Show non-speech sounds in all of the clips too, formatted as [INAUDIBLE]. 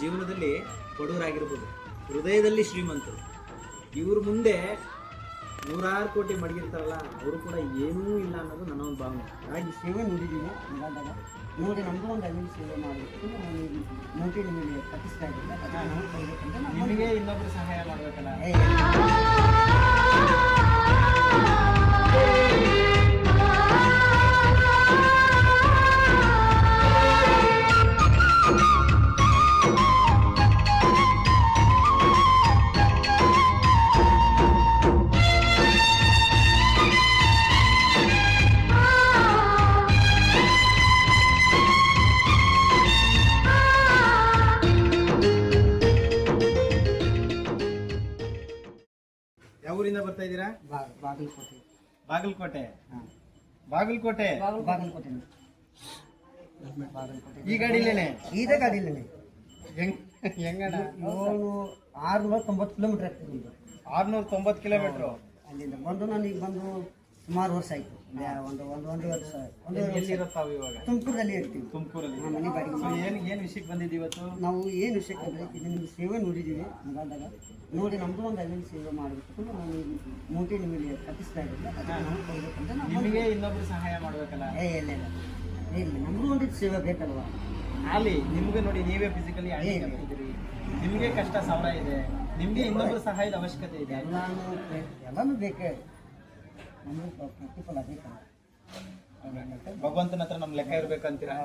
ಜೀವನದಲ್ಲಿ ಬಡವರಾಗಿರ್ಬೋದು ಹೃದಯದಲ್ಲಿ ಶ್ರೀಮಂತರು. ಇವ್ರ ಮುಂದೆ ನೂರಾರು ಕೋಟಿ ಮಡಗಿರ್ತಾರಲ್ಲ ಅವರು ಕೂಡ ಏನೂ ಇಲ್ಲ ಅನ್ನೋದು ನನ್ನ ಒಂದು ಭಾವನೆ. ಹಾಗಾಗಿ ಸೇವೆ ನೋಡಿದ್ದೀನಿ ಹಂಗಾದಾಗ ನೋಡಿ ನಮಗೂ ಒಂದು ಅಲ್ಲಿ ಸೇವೆ ಮಾಡಬೇಕು. ನಾನು ನೋಡಿ ನಿಮಗೆ ಕಟ್ಟಿಸ್ತಾ ಇದ್ದೀನಿ ನಿಮಗೆ ಇನ್ನೊಬ್ಬರು ಸಹಾಯ ಮಾಡ್ಬೇಕಲ್ಲ? ಊರಿಂದ ಬರ್ತಾ ಇದ್ದೀರಾ? ಬಾಗಲಕೋಟೆ. ಬಾಗಲಕೋಟೆ. ಹಾಂ. ಬಾಗಲಕೋಟೆ. ಬಾಗಲಕೋಟೆ. ಈ ಗಾಡಿಲೇನೆ ಇದೇ ಗಾಡಿ ಇಲ್ಲೇ ಹೆಂಗ್ ಹೆಂಗಣ್ಣ? ಏಳು ಆರುನೂರ ತೊಂಬತ್ತು ಕಿಲೋಮೀಟರ್ ಆಗ್ತದೆ ಆರ್ನೂರ ತೊಂಬತ್ತು ಕಿಲೋಮೀಟ್ರು ಅಲ್ಲಿಂದ ಬಂದು ನಾನು ಈಗ ಬಂದು ಸುಮಾರು ವರ್ಷ ಆಯಿತು. ಒಂದು ಒಂದು ಒಂದು ವರ್ಷ ಒಂದು ವರ್ಷ ಎಲ್ಲಿರುತ್ತಾವ ಇವಾಗ? ತುಮಕೂರಲ್ಲಿ ಇರ್ತೀವಿ. ತುಮಕೂರಲ್ಲಿ. ನಮ್ಮ ಮನೆ ಬಾಡಿಗೆ. ಸೊ ಏನು ಏನು ವಿಷಯಕ್ಕೆ ಬಂದಿದ್ದೀವಿ ಇವತ್ತು? ನಾವು ಏನು ವಿಷಯಕ್ಕೆ ಅಂದರೆ ಇದು ನಿಮ್ಗೆ ಸೇವೆ ನೋಡಿದ್ದೀವಿ ಹಂಗಾದಾಗ ನೋಡಿ ನಮ್ಮದು ಒಂದು ಅಲ್ಲಿ ಸೇವೆ ಮಾಡಬೇಕು ನಾನು ಮೂಟಿ ನಿಮಗೆ ಕಟ್ಟಿಸ್ತಾ ಇರಲಿಲ್ಲ ನಾನು ಕೊಡ್ಬೇಕಂತ ನಿಮಗೆ ಇನ್ನೊಬ್ರು ಸಹಾಯ ಮಾಡಬೇಕಲ್ಲ? ಏ ಇಲ್ಲ ಇಲ್ಲ. ಇಲ್ಲ. ನಮಗೂ ಒಂದು ಸೇವೆ ಬೇಕಲ್ವಾ? ಅಲ್ಲಿ ನಿಮ್ಗೆ ನೋಡಿ ನೀವೇ ಫಿಸಿಕಲಿ ಇದ್ದೀರಿ ನಿಮಗೆ ಕಷ್ಟ ಸಾವಿರ ಇದೆ. ನಿಮಗೆ ಇನ್ನೊಬ್ರು ಸಹಾಯದ ಅವಶ್ಯಕತೆ ಇದೆ. ಎಲ್ಲನೂ ಎಲ್ಲಾನು ಬೇಕೇ. ನಮಗೆ ಪ್ರತಿಫಲ ಭಗವಂತನ ಹತ್ರ ನಮ್ ಲೆಕ್ಕ ಇರ್ಬೇಕಂತೀರಾ.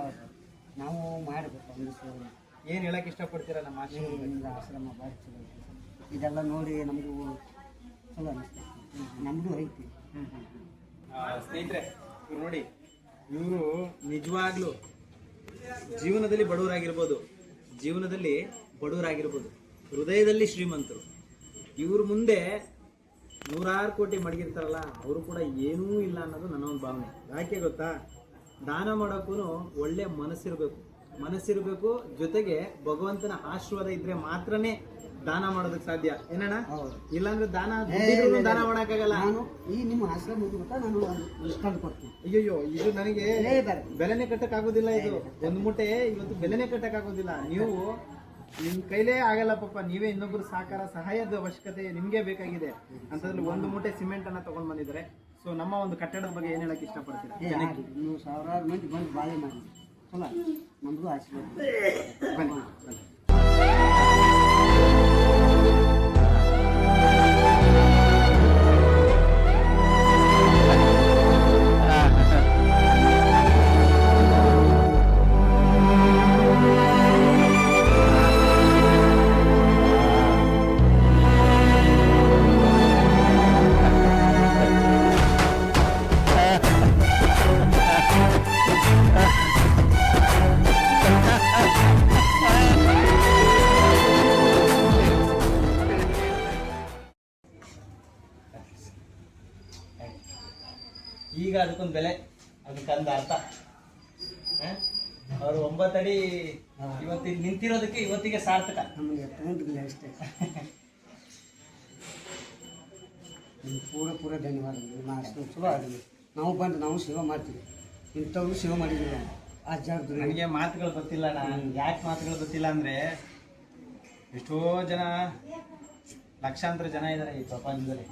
ನಾವು ಮಾಡಬೇಕು ಒಂದು ಸೇವೆ ಏನ್ ಹೇಳಕ್ ಇಷ್ಟಪಡ್ತೀರಾ ನಮ್ಮ ಆಶ್ರಮದಿಂದ ಆಶ್ರಮ ಭಾರಿ ಚಲೋ ಐತಿ. ಇದೆಲ್ಲ ನೋಡಿ ನಮಗೂ ಚಲೋ ಅನಿಸ್ತೈತಿ ನಮಗೂ ಐತಿ. ಸ್ನೇಹಿತರೆ ಇವ್ರು ನೋಡಿ ಇವರು ನಿಜವಾಗ್ಲೂ ಜೀವನದಲ್ಲಿ ಬಡವರಾಗಿರ್ಬೋದು ಜೀವನದಲ್ಲಿ ಬಡವರಾಗಿರ್ಬೋದು ಹೃದಯದಲ್ಲಿ ಶ್ರೀಮಂತರು. ಇವ್ರ ಮುಂದೆ ನೂರಾರು ಕೋಟಿ ಮಡಗಿರ್ತಾರಲ್ಲ ಅವರು ಕೂಡ ಏನೂ ಇಲ್ಲ ಅನ್ನೋದು ನನ್ನ ಒಂದು ಭಾವನೆ. ಯಾಕೆ ಗೊತ್ತಾ? ದಾನ ಮಾಡೋಕ್ಕೂ ಒಳ್ಳೆ ಮನಸ್ಸಿರಬೇಕು. ಮನಸ್ಸಿರಬೇಕು ಜೊತೆಗೆ ಭಗವಂತನ ಆಶೀರ್ವಾದ ಇದ್ರೆ ಮಾತ್ರನೇ ದಾನ ಮಾಡೋದಕ್ಕೆ ಸಾಧ್ಯ. ಏನಣ್ಣ? ಇಲ್ಲಾಂದ್ರೆ ದಾನ ದಾನ ಮಾಡೋಕ್ಕಾಗಲ್ಲ. ನಾನು ಈ ನಿಮ್ಮ ಆಶ್ರಮ ಗೊತ್ತಾ ನಾನು ಇಷ್ಟೊಂದು ಕೊಡ್ತೀನಿ. ಅಯ್ಯಯ್ಯೋ ಇದು ನನಗೆ ಬೆಲೆನೆ ಕಟ್ಟಕ್ಕಾಗೋದಿಲ್ಲ ಇದು. ಒಂದು ಮೂಟೆ ಇವತ್ತು ಬೆಲೆನೆ ಕಟ್ಟಕ್ಕಾಗೋದಿಲ್ಲ. ನೀವು ನಿಮ್ ಕೈಲೇ ಆಗಲ್ಲ ಪಾಪ ನೀವೇ ಇನ್ನೊಬ್ರು ಸಹಕಾರ ಸಹಾಯದ ಅವಶ್ಯಕತೆ ನಿಮ್ಗೆ ಬೇಕಾಗಿದೆ. ಅಂತಂದ್ರೆ ಒಂದು ಮೂಟೆ ಸಿಮೆಂಟ್ ಅನ್ನ ತಗೊಂಡ್ ಬಂದಿದ್ದಾರೆ. ಸೊ ನಮ್ಮ ಒಂದು ಕಟ್ಟಡದ ಬಗ್ಗೆ ಏನ್ ಹೇಳಕ್ ಇಷ್ಟಪಡ್ತೀರಾ. ನೀವು ಸಾವಿರಾರು ಮಂದಿ ಬಂದು ಬಾಳೆ ಮಾಡಿ. ಅಲ್ಲ ನಮಗೂ ಆಶೀರ್ವಾದ. ಬನ್ನಿ. ಈಗ ಅದಕ್ಕೊಂದು ಬೆಲೆ. ಅದಕ್ಕೊಂದು ಅರ್ಥ. ಅವರು ಒಂಬತ್ತಡಿ ಇವತ್ತಿಗೆ ನಿಂತಿರೋದಕ್ಕೆ ಇವತ್ತಿಗೆ ಸಾರ್ಥಕ. ನಮಗೆ ತಗೊಂಡಿಲ್ಲ ಅಷ್ಟೇ. ನಿಮ್ಗೆ ಪೂರ ಪೂರ ಧನ್ಯವಾದ. ನಿಮ್ಮ ಶುಭ ಚಲೋ ಆಗಲಿ. ನಾವು ಬಂದು ನಾವು ಸೇವೆ ಮಾಡ್ತೀವಿ. ಇಂಥವ್ರು ಸೇವೆ ಮಾಡಿದ್ದೀವಿ ಆ ಜಾಗದ ನನಗೆ ಮಾತುಗಳು ಗೊತ್ತಿಲ್ಲ ಯಾಕೆ ಮಾತುಗಳು ಗೊತ್ತಿಲ್ಲ ಅಂದರೆ ಎಷ್ಟೋ ಜನ ಲಕ್ಷಾಂತರ ಜನ ಇದ್ದಾರೆ ಈ ಪ್ರಪಂಚದಲ್ಲಿ.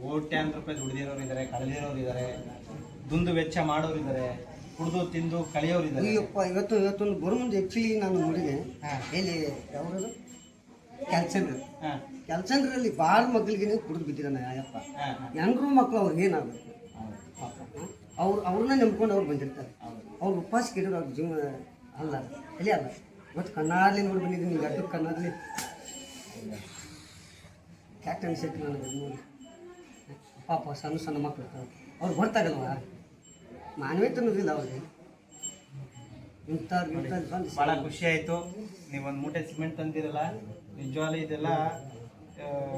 ಕೋಟ್ಯಾಂತರ ರೂಪಾಯಿ ದುಡ್ದಿರೋರು ಇದ್ದಾರೆ ಕಳೆದಿರೋರು ಇದ್ದಾರೆ ದುಂದು ವೆಚ್ಚ ಮಾಡೋರಿದ್ದಾರೆ ಕುಡಿದು ತಿಂದು ಕಳೆಯೋರಿದ್ದಾರೆ. ಅಯ್ಯಪ್ಪ ಇವತ್ತು ಇವತ್ತೊಂದು ಬರೋ ಮುಂದೆ ಆ್ಯಕ್ಚುಲಿ ನಾನು ನೋಡಿದೆ. ಎಲ್ಲಿ ಯಾವ್ದು ಕ್ಯಾಲ್ಸಂಡ್ರ್ ಕ್ಯಾಲ್ಸಂಡ್ರಲ್ಲಿ ಭಾಳ ಮಕ್ಕಳಿಗೆ ಕುಡಿದು ಬಿದ್ದಿದ್ದಾನೆ ಅಯ್ಯಪ್ಪ. ಹೆಂಗ್ರು ಮಕ್ಕಳು ಅವ್ರಿಗೆ ಏನಾಗಬೇಕು ಅವ್ರು ಅವ್ರನ್ನ ನಂಬ್ಕೊಂಡು ಅವ್ರು ಬಂದಿರ್ತಾರೆ. ಅವ್ರು ಉಪವಾಸ ಕೇಳಿದ್ರು ಅವ್ರ ಜೀವನ ಅಲ್ಲ. ಎಲ್ಲಿ ಅಲ್ಲ? ಇವತ್ತು ಕಣ್ಣಾರ್ಲಿ ನೋಡಿ ಬಂದಿದ್ದೀನಿ ಅಡ್ಡ ಕಣ್ಣಾರ್ಲಿ. ಕ್ಯಾಪ್ಟನ್ ಸೆಟ್ ನನಗೆ ನೋಡಿ ಪಾಪ ಸಣ್ಣ ಸಣ್ಣ ಮಕ್ಕಳು. ಅವ್ರು ಗೊತ್ತಾಗಲ್ವ ಮಾನವೀಯತೆ ತಿನ್ನೋದಿಲ್ಲ ಅವ್ರಿಗೆ. ಇಂಥವ್ರು ಬಂದು ಬಹಳ ಖುಷಿ ಆಯಿತು. ನೀವು ಒಂದು ಮೂಟೆ ಸಿಮೆಂಟ್ ತಂದಿರಲ್ಲ ನಿಜವಾಗ್ಲೂ ಇದೆಲ್ಲ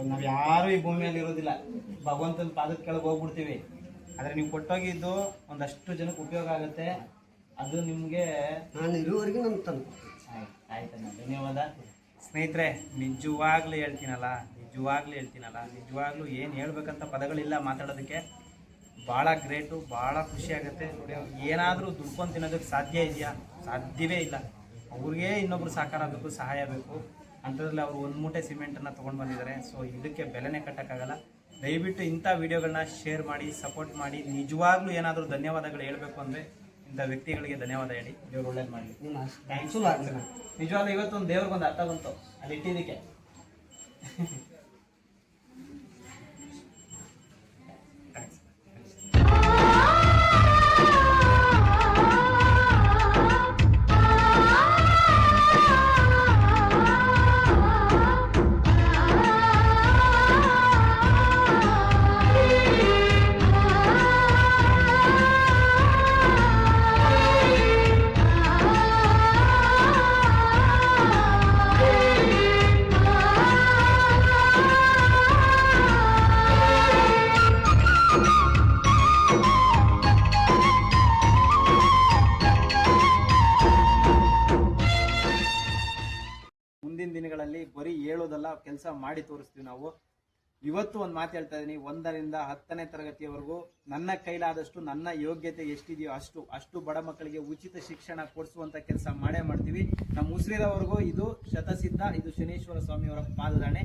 ನಾವು ಯಾರು ಈ ಭೂಮಿಯಲ್ಲಿ ಇರೋದಿಲ್ಲ ಭಗವಂತನ ಪಾದದ ಕೆಳಗೆ ಹೋಗ್ಬಿಡ್ತೀವಿ. ಆದ್ರೆ ನೀವು ಕೊಟ್ಟೋಗಿದ್ದು ಒಂದಷ್ಟು ಜನಕ್ಕೆ ಉಪಯೋಗ ಆಗುತ್ತೆ. ಅದು ನಿಮಗೆ ನಾನು ಇರುವವರೆಗೆ ನನ್ನ ತಂದು ಆಯ್ತಣ್ಣ ಧನ್ಯವಾದ. ಸ್ನೇಹಿತರೆ ನಿಜವಾಗ್ಲೂ ಹೇಳ್ತೀನಲ್ಲ ನಿಜವಾಗ್ಲೂ ಹೇಳ್ತೀನಲ್ಲ ನಿಜವಾಗ್ಲೂ ಏನು ಹೇಳ್ಬೇಕಂತ ಪದಗಳಿಲ್ಲ ಮಾತಾಡೋದಕ್ಕೆ. ಭಾಳ ಗ್ರೇಟು ಭಾಳ ಖುಷಿ ಆಗುತ್ತೆ. ನೋಡಿ ಅವ್ರು ಏನಾದರೂ ದುಡ್ಕೊಂಡು ತಿನ್ನೋದಕ್ಕೆ ಸಾಧ್ಯ ಇದೆಯಾ? ಸಾಧ್ಯವೇ ಇಲ್ಲ. ಅವ್ರಿಗೆ ಇನ್ನೊಬ್ರು ಸಹಕಾರ ಬೇಕು ಸಹಾಯ ಬೇಕು ಅಂಥದ್ರಲ್ಲಿ ಅವರು ಒಂದು ಮೂಟೆ ಸಿಮೆಂಟನ್ನು ತೊಗೊಂಡು ಬಂದಿದ್ದಾರೆ. ಸೊ ಇದಕ್ಕೆ ಬೆಲೆನೇ ಕಟ್ಟೋಕ್ಕಾಗಲ್ಲ. ದಯವಿಟ್ಟು ಇಂಥ ವೀಡಿಯೋಗಳನ್ನ ಶೇರ್ ಮಾಡಿ ಸಪೋರ್ಟ್ ಮಾಡಿ. ನಿಜವಾಗ್ಲೂ ಏನಾದರೂ ಧನ್ಯವಾದಗಳು ಹೇಳಬೇಕು ಅಂದರೆ ಇಂಥ ವ್ಯಕ್ತಿಗಳಿಗೆ ಧನ್ಯವಾದ ಹೇಳಿ. ದೇವ್ರು ಒಳ್ಳೇದು ಮಾಡಿ. ಥ್ಯಾಂಕ್ಸ್ ನಿಜವಾಗ್ಲೂ ಇವತ್ತೊಂದು ದೇವ್ರಿಗೊಂದು ಅರ್ಥ ಬಂತು. ಅಲ್ಲಿ ಇಟ್ಟಿದ್ದಕ್ಕೆ [LAUGHS] ಕೆಲಸ ಮಾಡಿ ತೋರಿಸ್ತೀವಿ ನಾವು. ಇವತ್ತು ಒಂದು ಮಾತು ಹೇಳ್ತಾ ಇದ್ದೀನಿ ಒಂದರಿಂದ ಹತ್ತನೇ ತರಗತಿಯವರೆಗೂ ನನ್ನ ಕೈಲಾದಷ್ಟು ನನ್ನ ಯೋಗ್ಯತೆ ಎಷ್ಟಿದೆಯೋ ಅಷ್ಟು ಅಷ್ಟು ಬಡ ಮಕ್ಕಳಿಗೆ ಉಚಿತ ಶಿಕ್ಷಣ ಕೊಡಿಸುವಂತ ಕೆಲಸ ಮಾಡೇ ಮಾಡ್ತೀವಿ. ನಮ್ಮ ಉಸಿರಿರೋವರೆಗೂ ಇದು ಶತಸಿದ್ಧ, ಇದು ಶನೇಶ್ವರ ಸ್ವಾಮಿಯವರ ಪಾದದಾಣೆ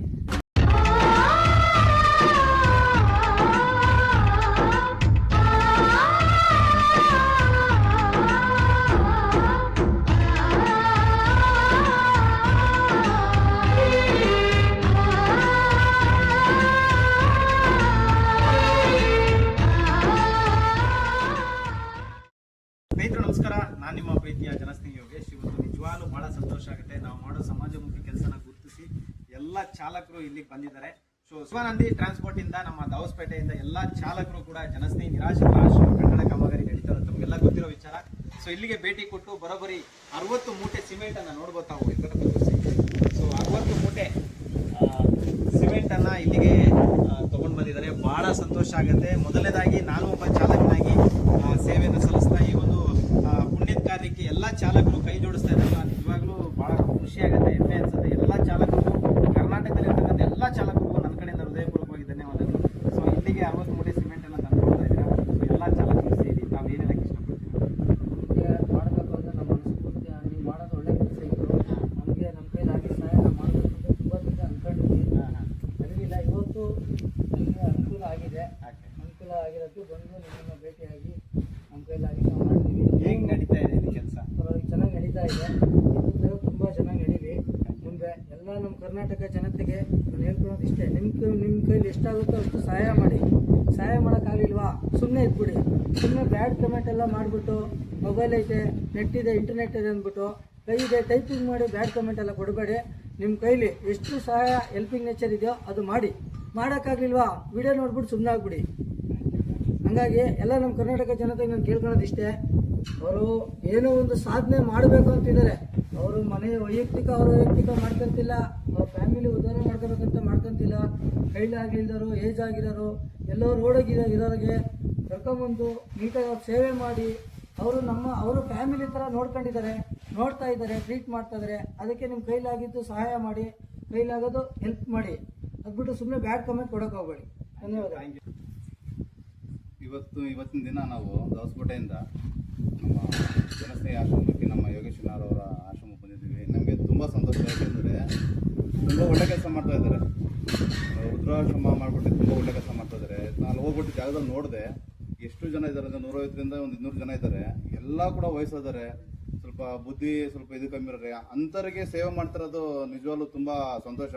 ಚಾಲಕರು ಇಲ್ಲಿ ಬಂದಿದ್ದಾರೆ. ಸೊ ಶಿವಾನಂದಿ ಟ್ರಾನ್ಸ್ಪೋರ್ಟ್ ಇಂದ ನಮ್ಮ ದಾವಸ್ಪೇಟೆಯಿಂದ ಎಲ್ಲ ಚಾಲಕರು ಕೂಡ ಜನಸ್ನೇಹಿ ನಿರಾಶ್ರಿತ ಆಶ್ರಮ ಕನ್ನಡ ಕಾಮಗಾರಿ ನಡೀತಾರೆ ತಮಗೆಲ್ಲ ಗೊತ್ತಿರೋ ವಿಚಾರ. ಸೊ ಇಲ್ಲಿಗೆ ಭೇಟಿ ಕೊಟ್ಟು ಬರೋಬ್ಬರಿ ಅರವತ್ತು ಮೂಟೆ ಸಿಮೆಂಟ್ ಅನ್ನ ನೋಡ್ಬೋದು ತಾವು ಸೊ ಅರವತ್ತು ಮೂಟೆ ಸಿಮೆಂಟ್ ಅನ್ನ ಇಲ್ಲಿಗೆ ತಗೊಂಡ್ ಬಂದಿದ್ದಾರೆ. ಬಹಳ ಸಂತೋಷ ಆಗುತ್ತೆ. ಮೊದಲನೇದಾಗಿ ನಾನು ಒಬ್ಬ ಚಾಲಕನಾಗಿ ಸೇವೆಯನ್ನು ಸಲ್ಲಿಸ್ತಾ ಈ ಒಂದು ಆ, ಪುಣ್ಯದ ಕಾರ್ಯಕ್ಕೆ ಎಲ್ಲ ಚಾಲಕರು ಕೈ ಜೋಡಿಸ್ತಾ ಇದ್ದಾರಲ್ಲ ನಿಜವಾಗ್ಲೂ ಬಹಳ ಖುಷಿ ಆಗುತ್ತೆ ಹೆಮ್ಮೆ ಅನ್ಸುತ್ತೆ ಎಲ್ಲ ಚಾಲಕರು ಕರ್ನಾಟಕದಲ್ಲಿರ್ತಕ್ಕಂಥ ಎಲ್ಲ ಚಾಲಕರಿಗೂ ನನ್ನ ಕಡೆಯಿಂದ ಹೃದಯಪೂರ್ವಕವಾಗಿ ಧನ್ಯವಾದಗಳು ಸೊ ಇಲ್ಲಿಗೆ ಅರವತ್ತು ಮೂಟೆ ಸಿಮೆಂಟ್ ಅನ್ನ ತಂದುಕೊಡ್ತಾ ಇದ್ದೀರಾ ಸೊ ಎಲ್ಲ ಚಾಲಕರು ಸೇರಿ ತಾವು ಏನು ಹೇಳಕ್ಕೆ ಇಷ್ಟಪಡ್ತೀರಾ ನಮಗೆ ಮಾಡಬೇಕು ಅಂದರೆ ನಮ್ಮ ಮನಸ್ಫೂರ್ತಿ ನೀವು ಮಾಡೋದು ಒಳ್ಳೆ ಕೆಲಸ ಇತ್ತು ನಮಗೆ ನಮ್ಮ ಕೈಲಾಗಿ ಸಹಾಯ ನಾವು ಮಾಡಬೇಕು ಅಂತ ತುಂಬ ದಿವಸ ಅಂದ್ಕೊಂಡಿದ್ವಿ ಹಾಂ ಹಾಂ ನನಗಿಲ್ಲ ಇವತ್ತು ನಮಗೆ ಓಕೆ ಅನುಕೂಲ ಆಗಿರೋದು ಬಂದು ನಿಮ್ಮನ್ನು ಭೇಟಿಯಾಗಿ ನಮ್ಮ ಕೈಲಾಗಿ ನಾವು ಮಾಡ್ತೀವಿ. ಹೇಗೆ ನಡೀತಾ ಇದೆ ಇಲ್ಲಿ ಕೆಲಸ? ಪರವಾಗಿ ಚೆನ್ನಾಗಿ ನಡೀತಾ ಇದೆ. ಇನ್ನು ತುಂಬ ಚೆನ್ನಾಗಿ ನಡೀಲಿ. ಮುಂದೆ ಎಲ್ಲ ನಮ್ಮ ಕರ್ನಾಟಕ ಜನತೆಗೆ ನಾನು ಹೇಳ್ಕೊಳೋದು ಇಷ್ಟೇ. ನಿಮ್ಮ ಕೈ ನಿಮ್ಮ ಕೈಲಿ ಎಷ್ಟಾಗುತ್ತೋ ಅಷ್ಟು ಸಹಾಯ ಮಾಡಿ. ಸಹಾಯ ಮಾಡೋಕ್ಕಾಗಲಿಲ್ವಾ? ಸುಮ್ಮನೆ ಇದ್ಬಿಡಿ. ಸುಮ್ಮನೆ ಬ್ಯಾಡ್ ಕಮೆಂಟ್ ಎಲ್ಲ ಮಾಡಿಬಿಟ್ಟು ಮೊಬೈಲ್ ಐತೆ ನೆಟ್ ಇದೆ ಇಂಟರ್ನೆಟ್ ಇದೆ ಅಂದ್ಬಿಟ್ಟು ಕೈ ಇದೆ ಟೈಪಿಂಗ್ ಮಾಡಿ ಬ್ಯಾಡ್ ಕಮೆಂಟ್ ಎಲ್ಲ ಕೊಡಬೇಡಿ. ನಿಮ್ಮ ಕೈಲಿ ಎಷ್ಟು ಸಹಾಯ ಹೆಲ್ಪಿಂಗ್ ನೇಚರ್ ಇದೆಯೋ ಅದು ಮಾಡಿ. ಮಾಡೋಕ್ಕಾಗಲಿಲ್ವಾ? ವಿಡಿಯೋ ನೋಡ್ಬಿಟ್ಟು ಸುಮ್ಮನೆ ಆಗ್ಬಿಡಿ. ಹಂಗಾಗಿ ಎಲ್ಲ ನಮ್ಮ ಕರ್ನಾಟಕ ಜನತೆಗೆ ನಾನು ಕೇಳ್ಕೊಳ್ಳೋದು ಇಷ್ಟೇ ಅವರು ಏನೋ ಒಂದು ಸಾಧನೆ ಮಾಡಬೇಕು ಅಂತಿದ್ದಾರೆ. ಅವರು ಮನೆಯ ವೈಯಕ್ತಿಕ, ಅವರು ವೈಯಕ್ತಿಕ ಮಾಡ್ಕೊಂತಿಲ್ಲ ಅವ್ರ ಫ್ಯಾಮಿಲಿ ಉದ್ಧಾರ ಮಾಡ್ಕೋಬೇಕಂತ ಮಾಡ್ಕೊಂತಿಲ್ಲ ಕೈಲಾಗ್ಲಿಲ್ದರು ಏಜ್ ಆಗಿರೋರು ಎಲ್ಲೋ ರೋಡಾಗಿರೋ ಇರೋರಿಗೆ ಕರ್ಕೊಂಬಂದು ನೀಟಾಗಿ ಅವ್ರು ಸೇವೆ ಮಾಡಿ, ಅವರು ನಮ್ಮ, ಅವರು ಫ್ಯಾಮಿಲಿ ಥರ ನೋಡ್ಕೊಂಡಿದ್ದಾರೆ, ನೋಡ್ತಾ ಇದ್ದಾರೆ ಟ್ರೀಟ್ ಮಾಡ್ತಾ ಇದ್ದಾರೆ. ಅದಕ್ಕೆ ನಿಮ್ಮ ಕೈಲಾಗಿದ್ದು ಸಹಾಯ ಮಾಡಿ, ಕೈಲಾಗೋದು ಹೆಲ್ಪ್ ಮಾಡಿ. ಅದ್ಬಿಟ್ಟು ಸುಮ್ಮನೆ ಬ್ಯಾಡ್ ಕಮೆಂಟ್ ಕೊಡೋಕೆ ಹೋಗ್ಬೇಡಿ. ಧನ್ಯವಾದ. ಇವತ್ತು, ಇವತ್ತಿನ ದಿನ ನಾವು ದವಸಕೋಟೆಯಿಂದ ನಮ್ಮ ಜನಸ್ನೇಹಿ ಆಶ್ರಮಕ್ಕೆ ನಮ್ಮ ಯೋಗೇಶ್ವರ ಅವರ ಆಶ್ರಮಕ್ಕೆ ಬಂದಿದ್ದೀವಿ. ನಮಗೆ ತುಂಬ ಸಂತೋಷ ಯಾಕೆಂದರೆ ತುಂಬ ಒಳ್ಳೆ ಕೆಲಸ ಮಾಡ್ತಾ ಇದ್ದಾರೆ. ರುದ್ರಾಶ್ರಮ ಮಾಡಿಬಿಟ್ಟು ತುಂಬ ಒಳ್ಳೆ ಕೆಲಸ ಮಾಡ್ತಾ ಇದ್ದಾರೆ. ನಾನು ಹೋಗ್ಬಿಟ್ಟು ಜಾಗದಲ್ಲಿ ನೋಡಿದೆ, ಎಷ್ಟು ಜನ ಇದ್ದಾರೆ ಅಂದರೆ ನೂರೈವತ್ತರಿಂದ ಒಂದು ಇನ್ನೂರು ಜನ ಇದ್ದಾರೆ. ಎಲ್ಲ ಕೂಡ ವಯಸ್ಸಾದರೆ ಸ್ವಲ್ಪ ಬುದ್ಧಿ ಸ್ವಲ್ಪ ಇದು ಕಮ್ಮಿ ಇರೋರೆ. ಅಂಥವ್ರಿಗೆ ಸೇವೆ ಮಾಡ್ತಿರೋದು ನಿಜವಾಗ್ಲೂ ತುಂಬ ಸಂತೋಷ.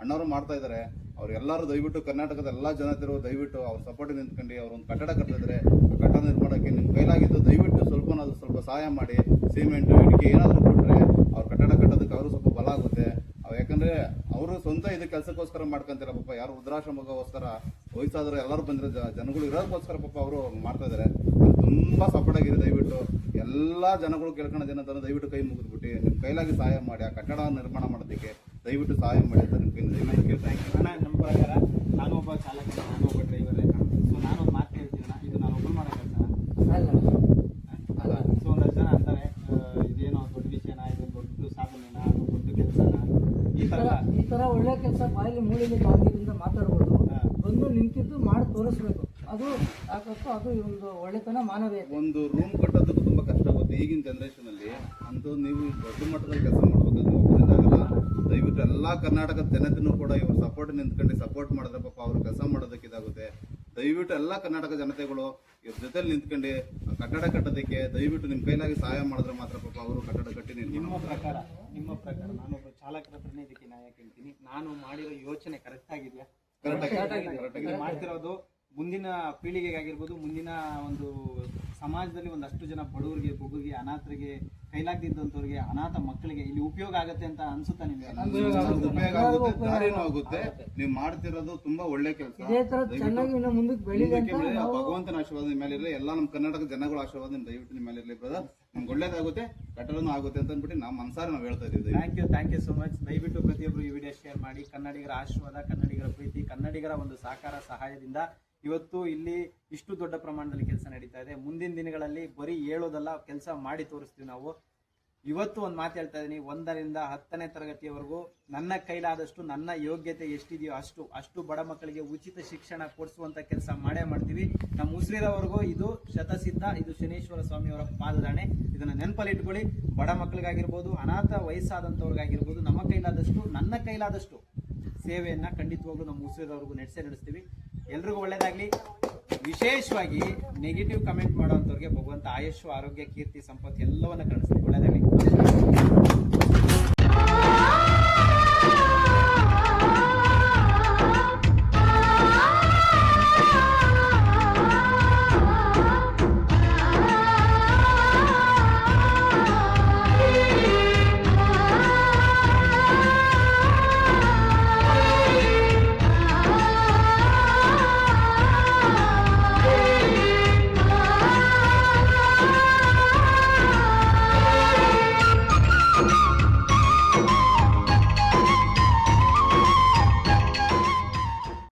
ಅಣ್ಣವರು ಮಾಡ್ತಾ ಇದ್ದಾರೆ ಅವರೆಲ್ಲರೂ ದಯವಿಟ್ಟು ಕರ್ನಾಟಕದ ಎಲ್ಲ ಜನತೆರು ದಯವಿಟ್ಟು ಅವ್ರ ಸಪೋರ್ಟ್ ನಿಂತ್ಕೊಂಡು ಅವ್ರು ಒಂದು ಕಟ್ಟಡ ಕಟ್ಟಿದ್ರೆ ಆ ಕಟ್ಟಡ ನಿರ್ಮಾಣಕ್ಕೆ ನಿಮ್ಮ ಕೈಲಾಗಿದ್ದು ದಯವಿಟ್ಟು ಸ್ವಲ್ಪನಾದ್ರೂ ಸ್ವಲ್ಪ ಸಹಾಯ ಮಾಡಿ, ಸಿಮೆಂಟು ಇಟ್ಟಿಗೆ ಏನಾದರೂ ಕೊಟ್ಟರೆ ಅವ್ರ ಕಟ್ಟಡ ಕಟ್ಟೋದಕ್ಕೆ ಅವರು ಸ್ವಲ್ಪ ಬಲ ಆಗುತ್ತೆ. ಅವ್ರು ಯಾಕಂದ್ರೆ ಅವರು ಸ್ವಂತ ಇದು ಕೆಲಸಕ್ಕೋಸ್ಕರ ಮಾಡ್ಕೊಂತಾರ ಪಾಪ. ಯಾರು ವೃದ್ಧಾಶ್ರಮಕ್ಕೋಸ್ಕರ ವಯಸ್ಸಾದ್ರೆ ಎಲ್ಲರೂ ಬಂದಿರೋ ಜನಗಳು ಇರೋದಕ್ಕೋಸ್ಕರ ಪಾಪ ಅವರು ಮಾಡ್ತಾ ಇದ್ದಾರೆ ತುಂಬಾ ಸಪೋರ್ಟ್ ಆಗಿದೆ ದಯವಿಟ್ಟು ಎಲ್ಲ ಜನಗಳು ಕೇಳ್ಕೊಳ್ಳೋದು ಏನಂತಂದ್ರೆ ದಯವಿಟ್ಟು ಕೈ ಮುಗಿದ್ಬಿಟ್ಟು ನಿಮ್ಮ ಕೈಲಾಗಿ ಸಹಾಯ ಮಾಡಿ, ಆ ಕಟ್ಟಡ ನಿರ್ಮಾಣ ಮಾಡೋದಕ್ಕೆ ದಯವಿಟ್ಟು ಸಹಾಯ ಮಾಡಿ ಅಂತ ನಿಮ್ಮ ಥ್ಯಾಂಕ್ ದಯವಿಟ್ಟು ಕೇಳ್ತಾ ಇದ್ದೀನಿ. ಅಣ್ಣ ನಮ್ಮ ಪ್ರಕಾರ ನಾನು ಒಬ್ಬ ಚಾಲಕ ನಾನು ಒಬ್ಬ ಡ್ರೈವರೇ ಸೊ ನಾನು ಒಂದು ಮಾತು ಹೇಳ್ತೀನಿ ಅಣ್ಣ. ಇದು ನಾನು ಒಬ್ಬರು ಮಾಡೋ ಕೆಲಸ ಅಲ್ಲ ಅಲ್ಲ. ಸೊ ಒಂದಷ್ಟು ಜನ ಅಂತಾರೆ ಇದೇನೋ ದೊಡ್ಡ ವಿಷಯನ? ಇದು ದೊಡ್ಡ ಸಾಧನೆನ? ಅದು ದೊಡ್ಡ ಕೆಲಸನ? ಈ ಥರ ತರ ಈ ಥರ ಒಳ್ಳೆ ಕೆಲಸ ಬಾಯಲ್ಲಿ ಮೂಳಿಗೆ ಬಾಗಿಲಿಂದ ಮಾತಾಡ್ಬೋದು. ಬಂದು ನಿಂತಿದ್ದು ಮಾಡಿ ತೋರಿಸ್ಬೇಕು. ಅದು ಸಾಕಷ್ಟು ಅದು ಒಂದು ಒಳ್ಳೆತನ ಮಾನವೀಯತೆ. ಒಂದು ರೂಮ್ ಕಟ್ಟೋದಕ್ಕೂ ತುಂಬ ಕಷ್ಟ ಆಗುತ್ತೆ ಈಗಿನ ಜನ್ರೇಷನಲ್ಲಿ ಅಲ್ಲಿ. ಅಂತೂ ನೀವು ದೊಡ್ಡ ಮಟ್ಟದಲ್ಲಿ ಕೆಲಸ ಮಾಡ್ಬೇಕಂದ್ರೆ ದಯವಿಟ್ಟು ಎಲ್ಲ ಕರ್ನಾಟಕದ ಜನತೆನೂ ಕೂಡ ಇವ್ರ ಸಪೋರ್ಟ್ ನಿಂತ್ಕೊಂಡು ಸಪೋರ್ಟ್ ಮಾಡಿದ್ರೆ ಪಾಪ ಅವ್ರು ಕೆಲಸ ಮಾಡೋದಕ್ಕೆ ಇದಾಗುತ್ತೆ. ದಯವಿಟ್ಟು ಎಲ್ಲಾ ಕರ್ನಾಟಕ ಜನತೆಗಳು ಇವ್ರ ಜೊತೆಲಿ ನಿಂತ್ಕೊಂಡು ಕಟ್ಟಡ ಕಟ್ಟೋದಕ್ಕೆ ದಯವಿಟ್ಟು ನಿಮ್ಮ ಕೈಲಾಗಿ ಸಹಾಯ ಮಾಡಿದ್ರೆ ಮಾತ್ರ ಪಾಪ ಅವರು ಕಟ್ಟಡ ಕಟ್ಟಿ ನಿಮ್ಮ ಪ್ರಕಾರ ನಿಮ್ಮ ಪ್ರಕಾರ ನಾನು ಚಾಲಕರ ಹತ್ರನೇ ಇದಕ್ಕೆ ನ್ಯಾಯ ಕೇಳ್ತೀನಿ. ನಾನು ಮಾಡಿರೋ ಯೋಚನೆ ಕರೆಕ್ಟ್ ಆಗಿದೆಯಾ ಕರೆಕ್ಟ್ ಮಾಡ್ತಿರೋದು ಮುಂದಿನ ಪೀಳಿಗೆಗಾಗಿರ್ಬೋದು ಮುಂದಿನ ಒಂದು ಸಮಾಜದಲ್ಲಿ ಒಂದಷ್ಟು ಜನ ಬಡವರಿಗೆ ಬೊಗುರಿಗೆ ಅನಾಥರಿಗೆ ಕೈಲಾಗದಿದ್ದಂಥವ್ರಿಗೆ ಅನಾಥ ಮಕ್ಕಳಿಗೆ ಇಲ್ಲಿ ಉಪಯೋಗ ಆಗತ್ತೆ ಅಂತ ಅನ್ಸುತ್ತಾ ನಿಮ್ಗೆ? ಆಗುತ್ತೆ. ದಾರಿನೂ ಆಗುತ್ತೆ. ನೀವು ಮಾಡ್ತಿರೋದು ತುಂಬಾ ಒಳ್ಳೆ ಕೆಲಸ. ಇದೇ ತರ ಚೆನ್ನಾಗಿ ಇನ್ನು ಮುಂದಕ್ಕೆ ಬೆಳಿಲಿ ಅಂತ ಮುಂದಕ್ಕೆ ನಾವು ಭಗವಂತನ ಆಶೀರ್ವಾದ ನಿಮ್ಮ ಮೇಲೆ ಇರಲಿ ಎಲ್ಲ ನಮ್ಮ ಕರ್ನಾಟಕ ಜನಗಳ ಆಶೀರ್ವಾದ ನಿಮ್ ದಯವಿಟ್ಟು ನಿಮ್ಮ ಮೇಲೆ ಇರಲಿ ಬ್ರದರ್ ನಮ್ಗೆ ಒಳ್ಳೇದಾಗುತ್ತೆ ಕಟ್ಟಡನೂ ಆಗುತ್ತೆ ಅಂತ ಅಂದ್ಬಿಟ್ಟು ನಮ್ಮ ಮನ್ಸಾರ ನಾವು ಹೇಳ್ತಾ ಇದ್ದೀವಿ. Thank you thank you so much ದಯವಿಟ್ಟು ಪ್ರತಿಯೊಬ್ಬರು ಈ ವಿಡಿಯೋ ಶೇರ್ ಮಾಡಿ. ಕನ್ನಡಿಗರ ಆಶೀರ್ವಾದ ಕನ್ನಡಿಗರ ಪ್ರೀತಿ ಕನ್ನಡಿಗರ ಒಂದು ಸಹಕಾರ ಸಹಾಯದಿಂದ ಇವತ್ತು ಇಲ್ಲಿ ಇಷ್ಟು ದೊಡ್ಡ ಪ್ರಮಾಣದಲ್ಲಿ ಕೆಲಸ ನಡೀತಾ ಇದೆ. ಮುಂದಿನ ದಿನಗಳಲ್ಲಿ ಬರೀ ಹೇಳೋದಲ್ಲ, ಕೆಲಸ ಮಾಡಿ ತೋರಿಸ್ತೀವಿ ನಾವು. ಇವತ್ತು ಒಂದು ಮಾತು ಹೇಳ್ತಾ ಇದ್ದೀನಿ ಒಂದರಿಂದ ಹತ್ತನೇ ತರಗತಿಯವರೆಗೂ ನನ್ನ ಕೈಲಾದಷ್ಟು ನನ್ನ ಯೋಗ್ಯತೆ ಎಷ್ಟಿದೆಯೋ ಅಷ್ಟು ಅಷ್ಟು ಬಡ ಮಕ್ಕಳಿಗೆ ಉಚಿತ ಶಿಕ್ಷಣ ಕೊಡಿಸುವಂಥ ಕೆಲಸ ಮಾಡೇ ಮಾಡ್ತೀವಿ. ನಮ್ಮ ಉಸಿರಿರೋವರೆಗೂ ಇದು ಶತಸಿದ್ಧ, ಇದು ಶನೇಶ್ವರ ಸ್ವಾಮಿಯವರ ಪಾದದಾಣೆ. ಇದನ್ನು ನೆನಪಲ್ಲಿ ಇಟ್ಕೊಳ್ಳಿ ಬಡ ಮಕ್ಕಳಿಗಾಗಿರ್ಬೋದು, ಅನಾಥ ವಯಸ್ಸಾದಂಥವ್ರಿಗಾಗಿರ್ಬೋದು ನಮ್ಮ ಕೈಲಾದಷ್ಟು, ನನ್ನ ಕೈಲಾದಷ್ಟು ಸೇವೆಯನ್ನ ಖಂಡಿತವಾಗ್ಲೂ ನಮ್ಮ ಉಸಿರಿರೋವರೆಗೂ ನಡೆಸೇ ನಡೆಸ್ತೀವಿ. ಎಲ್ರಿಗೂ ಒಳ್ಳೆಯದಾಗಲಿ ವಿಶೇಷವಾಗಿ ನೆಗೆಟಿವ್ ಕಮೆಂಟ್ ಮಾಡುವಂಥವ್ರಿಗೆ ಭಗವಂತ ಆಯುಷ್ ಆರೋಗ್ಯ, ಕೀರ್ತಿ, ಸಂಪತ್ತು ಎಲ್ಲವನ್ನ ಕಳಿಸ್ತೀವಿ ಒಳ್ಳೇದಾಗ್ಲಿ.